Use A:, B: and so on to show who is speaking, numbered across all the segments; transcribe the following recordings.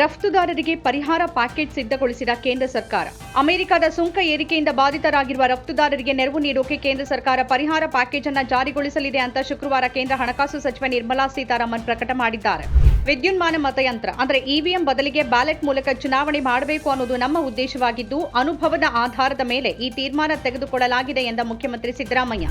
A: ರಫ್ತುದಾರರಿಗೆ ಪರಿಹಾರ ಪ್ಯಾಕೇಜ್ ಸಿದ್ಧಗೊಳಿಸಿದ ಕೇಂದ್ರ ಸರ್ಕಾರ. ಅಮೆರಿಕದ ಸುಂಕ ಏರಿಕೆಯಿಂದ ಬಾಧಿತರಾಗಿರುವ ರಫ್ತುದಾರರಿಗೆ ನೆರವು ನೀಡೋಕೆ ಕೇಂದ್ರ ಸರ್ಕಾರ ಪರಿಹಾರ ಪ್ಯಾಕೇಜ್ ಅನ್ನು ಜಾರಿಗೊಳಿಸಲಿದೆ ಅಂತ ಶುಕ್ರವಾರ ಕೇಂದ್ರ ಹಣಕಾಸು ಸಚಿವೆ ನಿರ್ಮಲಾ ಸೀತಾರಾಮನ್ ಪ್ರಕಟ ಮಾಡಿದ್ದಾರೆ. ವಿದ್ಯುನ್ಮಾನ ಮತಯಂತ್ರ, ಅಂದರೆ ಇವಿಎಂ ಬದಲಿಗೆ ಬ್ಯಾಲೆಟ್ ಮೂಲಕ ಚುನಾವಣೆ ಮಾಡಬೇಕು ಅನ್ನೋದು ನಮ್ಮ ಉದ್ದೇಶವಾಗಿದ್ದು, ಅನುಭವದ ಆಧಾರದ ಮೇಲೆ ಈ ತೀರ್ಮಾನ ತೆಗೆದುಕೊಳ್ಳಲಾಗಿದೆ ಎಂದ ಮುಖ್ಯಮಂತ್ರಿ ಸಿದ್ದರಾಮಯ್ಯ.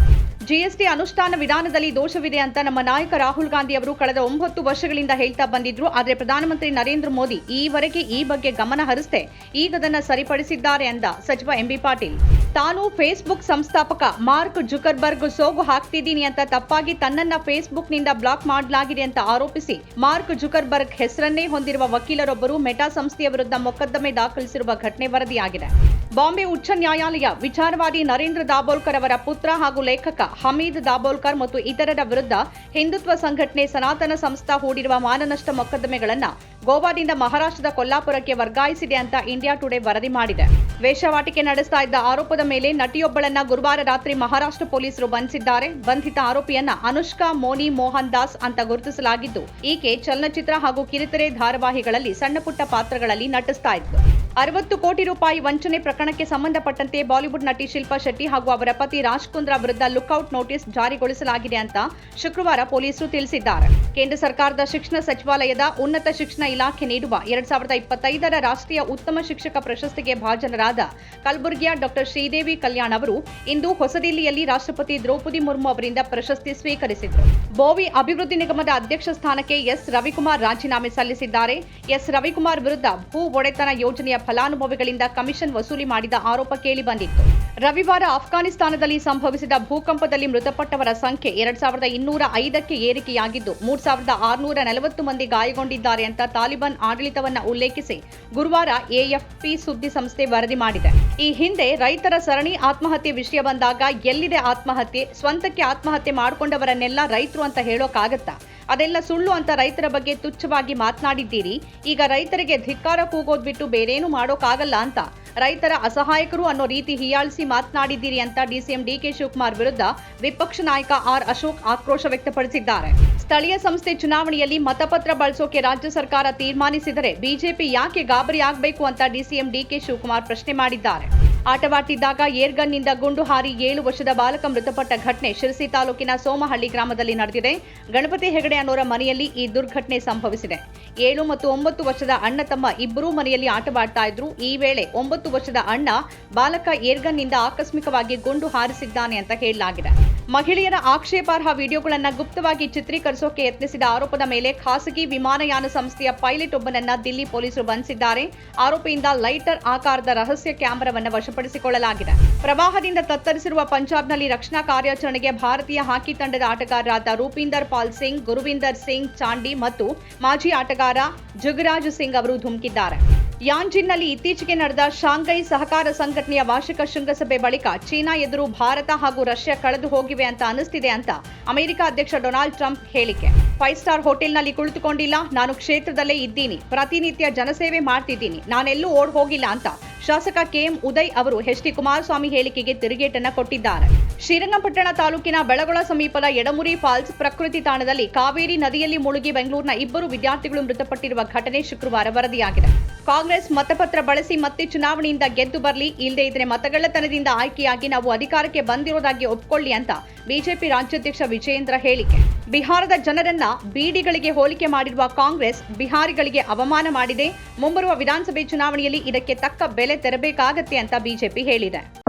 A: ಜಿಎಸ್ಟಿ ಅನುಷ್ಠಾನ ವಿಧಾನದಲ್ಲಿ ದೋಷವಿದೆ ಅಂತ ನಮ್ಮ ನಾಯಕ ರಾಹುಲ್ ಗಾಂಧಿ ಅವರು ಕಳೆದ ಒಂಬತ್ತು ವರ್ಷಗಳಿಂದ ಹೇಳ್ತಾ ಬಂದಿದ್ರು. ಆದರೆ ಪ್ರಧಾನಮಂತ್ರಿ ನರೇಂದ್ರ ಮೋದಿ ಈವರೆಗೆ ಈ ಬಗ್ಗೆ ಗಮನ ಹರಿಸದೆ ಈಗದನ್ನ ಸರಿಪಡಿಸಿದ್ದಾರೆ ಎಂದ ಸಚಿವ ಎಂಬಿ ಪಾಟೀಲ್. ತಾನು ಫೇಸ್ಬುಕ್ ಸಂಸ್ಥಾಪಕ ಮಾರ್ಕ್ ಜುಕರ್ಬರ್ಗ್ ಸೋಗು ಹಾಕ್ತಿದ್ದೀನಿ ಅಂತ ತಪ್ಪಾಗಿ ತನ್ನನ್ನ ಫೇಸ್ಬುಕ್ನಿಂದ ಬ್ಲಾಕ್ ಮಾಡಲಾಗಿದೆ ಅಂತ ಆರೋಪಿಸಿ ಮಾರ್ಕ್ ಜುಕರ್ಬರ್ಗ್ ಹೆಸರನ್ನೇ ಹೊಂದಿರುವ ವಕೀಲರೊಬ್ಬರು ಮೆಟಾ ಸಂಸ್ಥೆಯ ವಿರುದ್ಧ ಮೊಕದ್ದಮೆ ದಾಖಲಿಸಿರುವ ಘಟನೆ ವರದಿಯಾಗಿದೆ. ಬಾಂಬೆ ಉಚ್ಚ ನ್ಯಾಯಾಲಯ ವಿಚಾರವಾದಿ ನರೇಂದ್ರ ದಾಬೋಲ್ಕರ್ ಅವರ ಪುತ್ರ ಹಾಗೂ ಲೇಖಕ ಹಮೀದ್ ದಾಬೋಲ್ಕರ್ ಮತ್ತು ಇತರರ ವಿರುದ್ಧ ಹಿಂದುತ್ವ ಸಂಘಟನೆ ಸನಾತನ ಸಂಸ್ಥಾ ಹೂಡಿರುವ ಮಾನನಷ್ಟ ಮೊಕದ್ದಮೆಗಳನ್ನು ಗೋವಾದಿಂದ ಮಹಾರಾಷ್ಟ್ರದ ಕೊಲ್ಲಾಪುರಕ್ಕೆ ವರ್ಗಾಯಿಸಿದೆ ಅಂತ ಇಂಡಿಯಾ ಟುಡೇ ವರದಿ ಮಾಡಿದೆ. ವೇಷವಾಟಿಕೆ ನಡೆಸ್ತಾ ಇದ್ದ ಆರೋಪದ ಮೇಲೆ ನಟಿಯೊಬ್ಬಳನ್ನ ಗುರುವಾರ ರಾತ್ರಿ ಮಹಾರಾಷ್ಟ್ರ ಪೊಲೀಸರು ಬಂಧಿಸಿದ್ದಾರೆ. ಬಂಧಿತ ಆರೋಪಿಯನ್ನ ಅನುಷ್ಕಾ ಮೋನಿ ಮೋಹನ್ ದಾಸ್ ಅಂತ ಗುರುತಿಸಲಾಗಿದ್ದು, ಈಕೆ ಚಲನಚಿತ್ರ ಹಾಗೂ ಕಿರುತೆರೆ ಧಾರಾವಾಹಿಗಳಲ್ಲಿ ಸಣ್ಣಪುಟ್ಟ ಪಾತ್ರಗಳಲ್ಲಿ ನಟಿಸ್ತಾ ಇದ್ಲು. ಅರವತ್ತು ಕೋಟಿ ರೂಪಾಯಿ ವಂಚನೆ ಪ್ರಕರಣಕ್ಕೆ ಸಂಬಂಧಪಟ್ಟಂತೆ ಬಾಲಿವುಡ್ ನಟಿ ಶಿಲ್ಪಾ ಶೆಟ್ಟಿ ಹಾಗೂ ಅವರ ಪತಿ ರಾಜ್ ಕುಂದ್ರಾ ವಿರುದ್ಧ ಲುಕ್ಔಟ್ ನೋಟಿಸ್ ಜಾರಿಗೊಳಿಸಲಾಗಿದೆ ಅಂತ ಶುಕ್ರವಾರ ಪೊಲೀಸರು ತಿಳಿಸಿದ್ದಾರೆ. ಕೇಂದ್ರ ಸರ್ಕಾರದ ಶಿಕ್ಷಣ ಸಚಿವಾಲಯದ ಉನ್ನತ ಶಿಕ್ಷಣ ಇಲಾಖೆ ನೀಡುವ ಎರಡ್ ಸಾವಿರದ ಇಪ್ಪತ್ತೈದರ ರಾಷ್ಟ್ರೀಯ ಉತ್ತಮ ಶಿಕ್ಷಕ ಪ್ರಶಸ್ತಿಗೆ ಭಾಜನರಾದ ಕಲಬುರಗಿಯ ಡಾಕ್ಟರ್ ಶ್ರೀದೇವಿ ಕಲ್ಯಾಣ್ ಅವರು ಇಂದು ಹೊಸದಿಲ್ಲಿಯಲ್ಲಿ ರಾಷ್ಟ್ರಪತಿ ದ್ರೌಪದಿ ಮುರ್ಮು ಅವರಿಂದ ಪ್ರಶಸ್ತಿ ಸ್ವೀಕರಿಸಿದರು. ಬೋವಿ ಅಭಿವೃದ್ಧಿ ನಿಗಮದ ಅಧ್ಯಕ್ಷ ಸ್ಥಾನಕ್ಕೆ ಎಸ್ ರವಿಕುಮಾರ್ ರಾಜೀನಾಮೆ ಸಲ್ಲಿಸಿದ್ದಾರೆ. ಎಸ್ ರವಿಕುಮಾರ್ ವಿರುದ್ಧ ಭೂ ಒಡೆತನ ಯೋಜನೆಯ ಫಲಾನುಭವಿಗಳಿಂದ ಕಮಿಷನ್ ವಸೂಲಿ ಮಾಡಿದ ಆರೋಪ ಕೇಳಿ ಬಂದಿತ್ತು. ರವಿವಾರ ಅಫ್ಘಾನಿಸ್ತಾನದಲ್ಲಿ ಸಂಭವಿಸಿದ ಭೂಕಂಪದಲ್ಲಿ ಮೃತಪಟ್ಟವರ ಸಂಖ್ಯೆ ಎರಡ್ ಸಾವಿರದ ಇನ್ನೂರ ಐದಕ್ಕೆ ಏರಿಕೆಯಾಗಿದ್ದು, ಮೂರ್ ಸಾವಿರದ ಆರುನೂರ ನಲವತ್ತು ಮಂದಿ ಗಾಯಗೊಂಡಿದ್ದಾರೆ ಅಂತ ತಾಲಿಬಾನ್ ಆಡಳಿತವನ್ನ ಉಲ್ಲೇಖಿಸಿ ಗುರುವಾರ ಎಎಫ್ಪಿ ಸುದ್ದಿ ಸಂಸ್ಥೆ ವರದಿ ಮಾಡಿದೆ. ಈ ಹಿಂದೆ ರೈತರ ಸರಣಿ ಆತ್ಮಹತ್ಯೆ ವಿಷಯ ಬಂದಾಗ ಎಲ್ಲಿದೆ ಆತ್ಮಹತ್ಯೆ? ಸ್ವಂತಕ್ಕೆ ಆತ್ಮಹತ್ಯೆ ಮಾಡಿಕೊಂಡವರನ್ನೆಲ್ಲ ಅಂತ ಹೇಳೋಕ್ಕಾಗತ್ತಾ ಅದೆಲ್ಲ ಸುಳ್ಳು ಅಂತ ರೈತರ ಬಗ್ಗೆ ತುಚ್ಛವಾಗಿ ಮಾತನಾಡಿದ್ದೀರಿ. ಈಗ ರೈತರಿಗೆ ಧಿಕ್ಕಾರ ಕೂಗೋದ್ ಬಿಟ್ಟು ಬೇರೇನು ಮಾಡೋಕ್ಕಾಗಲ್ಲ ಅಂತ. ರೈತರ ಅಸಹಾಯಕರು ಅನ್ನೋ ರೀತಿ ಹೀಯಾಳಿಸಿ ಮಾತನಾಡಿದ್ದೀರಿ ಅಂತ ಡಿಸಿಎಂ ಡಿಕೆ ಶಿವಕುಮಾರ್ ವಿರುದ್ಧ ವಿಪಕ್ಷ ನಾಯಕ ಆರ್ ಅಶೋಕ್ ಆಕ್ರೋಶ ವ್ಯಕ್ತಪಡಿಸಿದ್ದಾರೆ. ಸ್ಥಳೀಯ ಸಂಸ್ಥೆ ಚುನಾವಣೆಯಲ್ಲಿ ಮತಪತ್ರ ಬಳಸೋಕೆ ರಾಜ್ಯ ಸರ್ಕಾರ ತೀರ್ಮಾನಿಸಿದರೆ ಬಿಜೆಪಿ ಯಾಕೆ ಗಾಬರಿ ಆಗಬೇಕು ಅಂತ ಡಿಸಿಎಂ ಡಿಕೆ ಶಿವಕುಮಾರ್ ಪ್ರಶ್ನೆ ಮಾಡಿದ್ದಾರೆ. ಆಟವಾಡ್ತಿದ್ದಾಗ ಏರ್ಗನ್ನಿಂದ ಗುಂಡು ಹಾರಿ ಏಳು ವರ್ಷದ ಬಾಲಕ ಮೃತಪಟ್ಟ ಘಟನೆ ಶಿರಸಿ ತಾಲೂಕಿನ ಸೋಮಹಳ್ಳಿ ಗ್ರಾಮದಲ್ಲಿ ನಡೆದಿದೆ. ಗಣಪತಿ ಹೆಗಡೆ ಅನ್ನೋರ ಮನೆಯಲ್ಲಿ ಈ ದುರ್ಘಟನೆ ಸಂಭವಿಸಿದೆ. ಏಳು ಮತ್ತು ಒಂಬತ್ತು ವರ್ಷದ ಅಣ್ಣ ತಮ್ಮ ಇಬ್ಬರೂ ಮನೆಯಲ್ಲಿ ಆಟವಾಡ್ತಾ ಇದ್ರು. ಈ ವೇಳೆ ಒಂಬತ್ತು ವರ್ಷದ ಅಣ್ಣ ಬಾಲಕ ಏರ್ಗನ್ನಿಂದ ಆಕಸ್ಮಿಕವಾಗಿ ಗುಂಡು ಹಾರಿಸಿದ್ದಾನೆ ಅಂತ ಹೇಳಲಾಗಿದೆ. ಮಹಿಳೆಯರ ಆಕ್ಷೇಪಾರ್ಹ ವಿಡಿಯೋಗಳನ್ನು ಗುಪ್ತವಾಗಿ ಚಿತ್ರೀಕರಿಸೋಕೆ ಯತ್ನಿಸಿದ ಆರೋಪದ ಮೇಲೆ ಖಾಸಗಿ ವಿಮಾನಯಾನ ಸಂಸ್ಥೆಯ ಪೈಲಟ್ ಒಬ್ಬನನ್ನ ದಿಲ್ಲಿ ಪೊಲೀಸರು ಬಂಧಿಸಿದ್ದಾರೆ. ಆರೋಪಿಯಿಂದ ಲೈಟರ್ ಆಕಾರದ ರಹಸ್ಯ ಕ್ಯಾಮೆರಾವನ್ನು ವಶಪಡಿಸಿಕೊಳ್ಳಲಾಗಿದೆ. ಪ್ರವಾಹದಿಂದ ತತ್ತರಿಸಿರುವ ಪಂಜಾಬ್ನಲ್ಲಿ ರಕ್ಷಣಾ ಕಾರ್ಯಾಚರಣೆಗೆ ಭಾರತೀಯ ಹಾಕಿ ತಂಡದ ಆಟಗಾರರಾದ ರೂಪಿಂದರ್ ಪಾಲ್ ಸಿಂಗ್, ಗುರುವಿಂದರ್ ಸಿಂಗ್, ಚಾಂಡಿ ಮತ್ತು ಮಾಜಿ ಆಟಗಾರ ಜುಗರಾಜ್ ಸಿಂಗ್ ಅವರು ಧುಮುಕಿದ್ದಾರೆ. ಯಾಂಜಿನ್ನಲ್ಲಿ ಇತ್ತೀಚೆಗೆ ನಡೆದ ಶಾಂಘೈ ಸಹಕಾರ ಸಂಘಟನೆಯ ವಾರ್ಷಿಕ ಶೃಂಗಸಭೆ ಬಳಿಕ ಚೀನಾ ಎದುರು ಭಾರತ ಹಾಗೂ ರಷ್ಯಾ ಕಳೆದು ಹೋಗಿವೆ ಅಂತ ಅನಿಸ್ತಿದೆ ಅಂತ ಅಮೆರಿಕ ಅಧ್ಯಕ್ಷ ಡೊನಾಲ್ಡ್ ಟ್ರಂಪ್ ಹೇಳಿಕೆ. ಫೈವ್ ಸ್ಟಾರ್ ಹೋಟೆಲ್ನಲ್ಲಿ ಕುಳಿತುಕೊಂಡಿಲ್ಲ. ನಾನು ಕ್ಷೇತ್ರದಲ್ಲೇ ಇದ್ದೀನಿ. ಪ್ರತಿನಿತ್ಯ ಜನಸೇವೆ ಮಾಡ್ತಿದ್ದೀನಿ. ನಾನೆಲ್ಲೂ ಓಡ್ ಹೋಗಿಲ್ಲ ಅಂತ ಶಾಸಕ ಕೆಎಂ ಉದಯ್ ಅವರು ಎಚ್ ಡಿ ಕುಮಾರಸ್ವಾಮಿ ಹೇಳಿಕೆಗೆ ತಿರುಗೇಟನ್ನ ಕೊಟ್ಟಿದ್ದಾರೆ. ಶ್ರೀರಂಗಪಟ್ಟಣ ತಾಲೂಕಿನ ಬೆಳಗೊಳ ಸಮೀಪದ ಎಡಮುರಿ ಫಾಲ್ಸ್ ಪ್ರಕೃತಿ ತಾಣದಲ್ಲಿ ಕಾವೇರಿ ನದಿಯಲ್ಲಿ ಮುಳುಗಿ ಬೆಂಗಳೂರಿನ ಇಬ್ಬರು ವಿದ್ಯಾರ್ಥಿಗಳು ಮೃತಪಟ್ಟಿರುವ ಘಟನೆ ಶುಕ್ರವಾರ ವರದಿಯಾಗಿದೆ. ಕಾಂಗ್ರೆಸ್ ಮತಪತ್ರ ಬಳಸಿ ಮತ್ತೆ ಚುನಾವಣೆಯಿಂದ ಗೆದ್ದು ಬರಲಿ ಇಲ್ಲದೆ ಇದ್ರೆ ಮತಗಳ್ಳತನದಿಂದ ಆಯ್ಕೆಯಾಗಿ ನಾವು ಅಧಿಕಾರಕ್ಕೆ ಬಂದಿರೋದಾಗಿ ಒಪ್ಕೊಳ್ಳಿ ಅಂತ ಬಿಜೆಪಿ ರಾಜ್ಯಾಧ್ಯಕ್ಷ ವಿಜಯೇಂದ್ರ ಹೇಳಿಕೆ. ಬಿಹಾರದ ಜನರನ್ನ ಬೀಡಿಗಳಿಗೆ ಹೋಲಿಕೆ ಮಾಡಿರುವ ಕಾಂಗ್ರೆಸ್ ಬಿಹಾರಿಗಳಿಗೆ ಅವಮಾನ ಮಾಡಿದೆ. ಮುಂಬರುವ ವಿಧಾನಸಭೆ ಚುನಾವಣೆಯಲ್ಲಿ ಇದಕ್ಕೆ ತಕ್ಕ ಬೆಲೆ ತೆರಬೇಕಾಗತ್ತೆ ಅಂತ ಬಿಜೆಪಿ ಹೇಳಿದೆ.